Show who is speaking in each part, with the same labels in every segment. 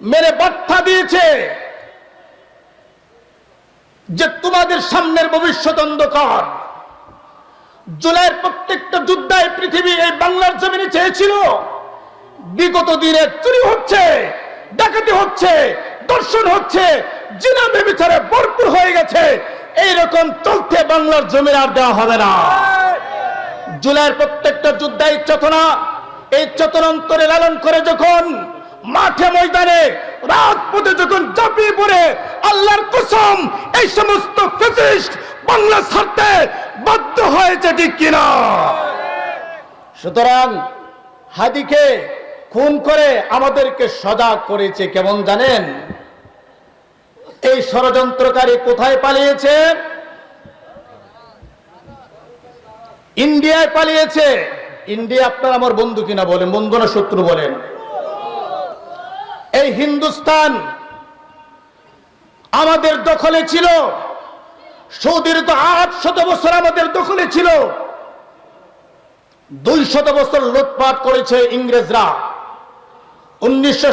Speaker 1: মেরে বার্তা দিয়েছে যে তোমাদের সামনের ভবিষ্যৎ অন্ধকার। জুলাইয়ের প্রত্যেকটা যুদ্ধায় পৃথিবী এই বাংলার জমিনে চেয়েছিল, বিগত দিনে চুরি হচ্ছে, ডাকাতি হচ্ছে দর্শন হচ্ছে, জিনা বেবিচারে ভরপুর হয়ে গেছে। এইরকম চলতে বাংলার জমিন আর দেওয়া হবে না। জুলাইয়ের প্রত্যেকটা যুদ্ধায় চেতনা, এই চেতনান্তরে লালন করে যখন মাঠে ময়দানে রাজপথে যখন চাপিয়ে পড়ে, আল্লাহর কসম, এই সমস্ত বাংলা ছাড়তে বাধ্য হয়েছে ঠিক কিনা? সুতরাং হাদিকে খুন করে আমাদেরকে সজাগ করেছে কেমন জানেন? এই ষড়যন্ত্রকারী কোথায় পালিয়েছে? ইন্ডিয়ায় পালিয়েছে। ইন্ডিয়া আপনার আমার বন্ধু কিনা বলেন? বন্ধু না শত্রু বলেন? এই হিন্দুস্তান আমাদের দখলে ছিল। সৌদির তো আট শত বছর আমাদের দখলে ছিল। দুই শত বছর লুটপাট করেছে ইংরেজরা। উনিশশো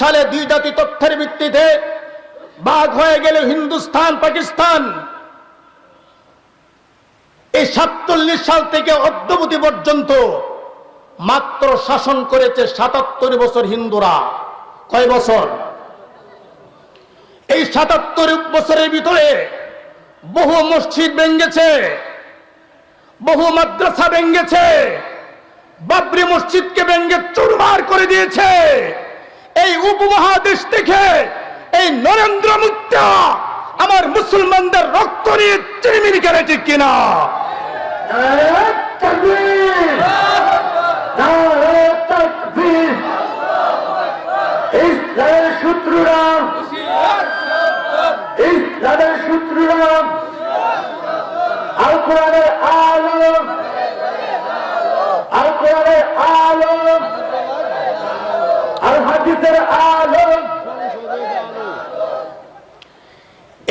Speaker 1: সালে দুই জাতি তথ্যের ভিত্তিতে বাঘ হয়ে গেল হিন্দুস্তান, পাকিস্তান। এই সাতচল্লিশ সাল থেকে অদ্যবধি পর্যন্ত মাত্র শাসন করেছে সাতাত্তর বছর হিন্দুরা। কয় বছর? এই সাতাত্তর বছরের ভিতরে বহু মসজিদ ভেঙ্গেছে বহু মাদ্রাসা ভেঙ্গেছে বাবরি মসজিদকে ভেঙ্গে চুরমার করে দিয়েছে। এই উপমহাদেশ থেকে এই নরেন্দ্র মুক্তা আমার মুসলমানদের রক্ত নিয়ে চিরমির করেছে কিনা?
Speaker 2: ইসলামের শত্রুরা ইসলামের শত্রুরা আল কোরআনের আলম, আল কোরআনের আলম, আল হাদিসের আলম।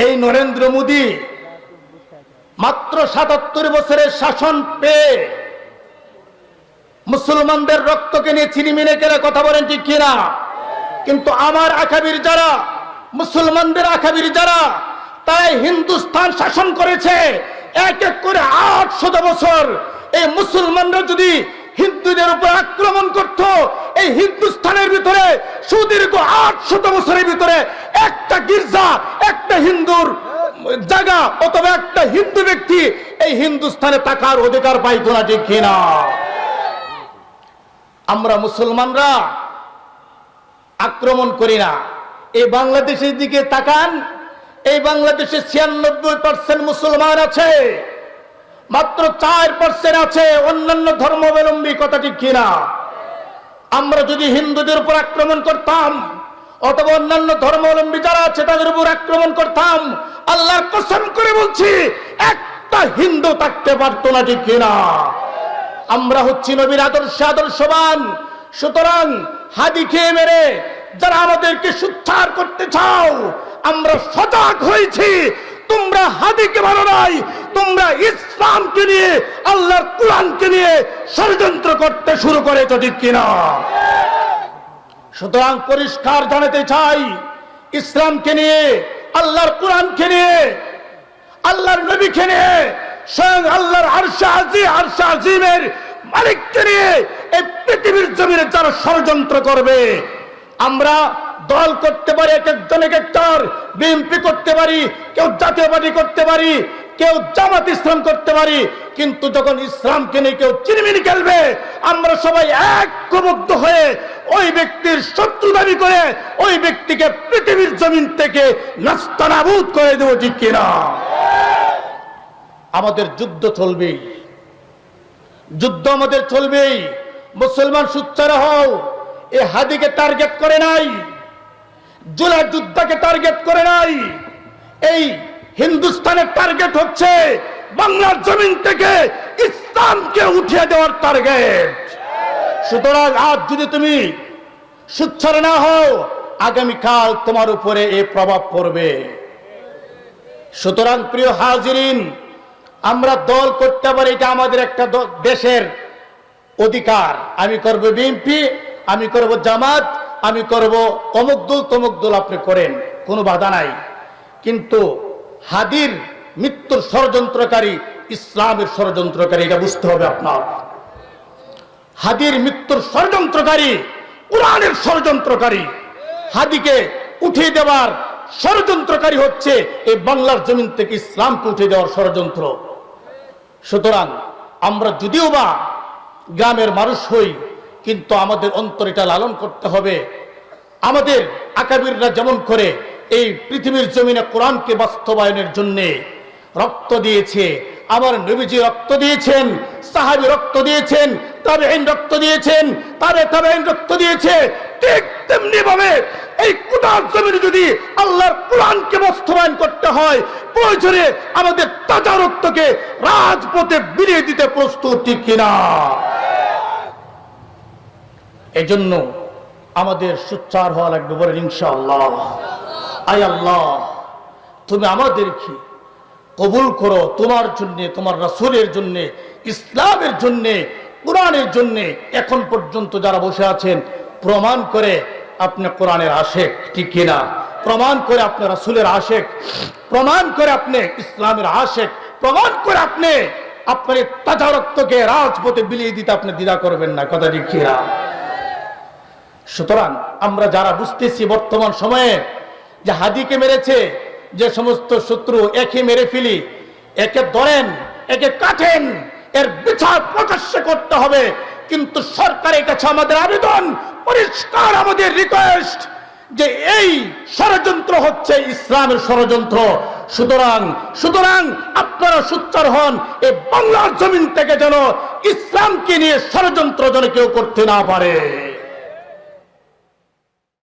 Speaker 1: এই নরেন্দ্র মোদী মাত্র সাতাত্তর বছরের শাসন পেয়ে মুসলমানদের রক্তকে নিয়ে চিনিমিনে কেনা কথা বলেন ঠিক কিনা? কিন্তু আমার আখাবির যারা, মুসলমানদের আখাবির যারা তাই হিন্দুস্তান শাসন করেছে। এক এক করে আট শত বছর এই মুসলমানরা যদি হিন্দুদের উপর আক্রমণ করত, এই হিন্দুস্থানের ভিতরে, সুদীর্ঘ আট শত বছরের ভিতরে একটা গির্জা, একটা হিন্দুর জায়গা অথবা একটা হিন্দু ব্যক্তি এই হিন্দুস্থানে থাকার অধিকার পাইতো না, ঠিক কিনা? আমরা মুসলমানরা আক্রমণ করি না। এই বাংলাদেশের দিকে তাকান, এই বাংলাদেশে ছিয়ানব্বই পার্সেন্ট মুসলমান আছে, মাত্র চার পার্সেন্ট আছে, অন্যান্য ধর্মাবলম্বী, কথা ঠিক কিনা আমরা যদি হিন্দুদের উপর আক্রমণ করতাম, অথবা অন্যান্য ধর্মাবলম্বী যারা আছে, তাদের উপর আক্রমণ করতাম আল্লাহ কসম করে বলছি, একটা হিন্দু থাকতে পারতো না, ঠিক কিনা আমরা হচ্ছি নবীর আদর্শ আদর্শবান, সুতরাং হাদি খেয়ে মেরে যারা আমাদেরকে সুচ্ছার করতে চাও, আমরা সজাগ হয়েছি। তোমরা হাদিকে ভালো নাই, তোমরা ইসলামকে নিয়ে, আল্লাহর কোরআনকে নিয়ে ষড়যন্ত্র করতে শুরু করেছ, ঠিক কিনা? সুতরাং পরিষ্কার জানাতে চাই, ইসলামকে নিয়ে, আল্লাহর কোরআনকে নিয়ে, আল্লাহর নবীকে নিয়ে, স্বয়ং আল্লাহর আরশা আজি আরশা আজিমের মালিককে নিয়ে পৃথিবীর জমিনে যারা ষড়যন্ত্র করবে, আমরা দল করতে পারি, এক একজন এক একটার বিএনপি করতে পারি, কেউ জাতীয় পার্টি করতে পারি, কেউ জামাত ইসলাম করতে পারি, কিন্তু যখন ইসলামকে নিয়ে কেউ চিরমিনি খেলবে, আমরা সবাই ঐক্যবদ্ধ হয়ে ওই ব্যক্তির শত্রু দাবি করে, ওই ব্যক্তিকে পৃথিবীর জমিন থেকে নাস্তানাবুদ করে দেবো, ঠিক কিনা? আমাদের যুদ্ধ চলবেই। যুদ্ধ আমাদের চলবেই। মুসলমান সুচ্চারা হও। এ হাদিকে টার্গেট করে নাই। জুলাই যুদ্ধকে টার্গেট করে নাই। এই হিন্দুস্তানের টার্গেট হচ্ছে বাংলার জমিন থেকে ইসলামকে উঠিয়ে দেওয়ার টার্গেট সুতরাং আজ যদি তুমি সুচ্ছার না হও, আগামীকাল তোমার উপরে এ প্রভাব পড়বে। সুতরাং প্রিয় হাজিরিন, আমরা দল করতে পারি, এটা আমাদের একটা দেশের অধিকার। আমি করব বিএনপি, আমি করব জামাত, আমি করব অমুক দল, তমুক দল আপনি করেন, কোনো বাধা নাই। কিন্তু হাদির মৃত্যুর ষড়যন্ত্রকারী, ইসলামের ষড়যন্ত্রকারী, এটা বুঝতে হবে আপনার। হাদির মৃত্যুর ষড়যন্ত্রকারী, কোরআনের ষড়যন্ত্রকারী, হাদিকে উঠিয়ে দেওয়ার ষড়যন্ত্রকারী হচ্ছে এই বাংলার জমিন থেকে ইসলামকে উঠিয়ে দেওয়ার ষড়যন্ত্র। সুতরাং আমরা যদিও বা গ্রামের মানুষ হই, কিন্তু আমাদের অন্তর এটা লালন করতে হবে। আমাদের আকাবিররা যেমন করে, এই পৃথিবীর জমিনে কোরআনকে বাস্তবায়নের জন্যে রক্ত দিয়েছে, আমার নবীজি রক্ত দিয়েছেন, সাহাবি রক্ত দিয়েছেন তবে রক্ত দিয়েছেন, তবে তবে রক্ত দিয়েছে, ঠিক তেমনি ভাবে এই কোরআন জমিনে যদি আল্লাহর কোরআনকে বাস্তবায়ন করতে হয়, প্রয়োজনে আমাদের তাজা রক্তকে রাজপথে বিলিয়ে দিতে প্রস্তুতি কিনা? এজন্য আমাদের সুচ্চার হওয়া লাগবে বলেন, ইনশাআল্লাহ। আয় আল্লাহ, তুমি আমাদেরকে কবুল করো তোমার জন্য, তোমার রাসূলের জন্য, ইসলামের জন্য, কোরআনের জন্য। এখন পর্যন্ত যারা বসে আছেন, প্রমাণ করে আপনি কোরআনের আশেক, ঠিক কিনা? প্রমাণ করে আপনি রাসূলের আশেক, প্রমাণ করে আপনি ইসলামের আশেক, প্রমাণ করে আপনি আপনার এই তাজা রক্তকে রাজপথে বিলিয়ে দিতে আপনি দ্বিধা করবেন না, কথা ঠিক কিনা? সুতরাং আমরা যারা বুঝতেছি বর্তমান সময়ে যে হাদিকে মেরেছে, যে সমস্ত শত্রু একে মেরে ফেলি, একে ধরেন, একে কাটেন, এর বিচার প্রকাশ্যে করতে হবে। কিন্তু সরকারের কাছে আমাদের আবেদন, পরিষ্কার আমাদের রিকোয়েস্ট যে এই ষড়যন্ত্র হচ্ছে ইসলামের ষড়যন্ত্র। সুতরাং সুতরাং আপনারা সুচ্চার হন এই বাংলার জমিন থেকে যেন ইসলামকে নিয়ে ষড়যন্ত্র যেন কেউ করতে না পারে।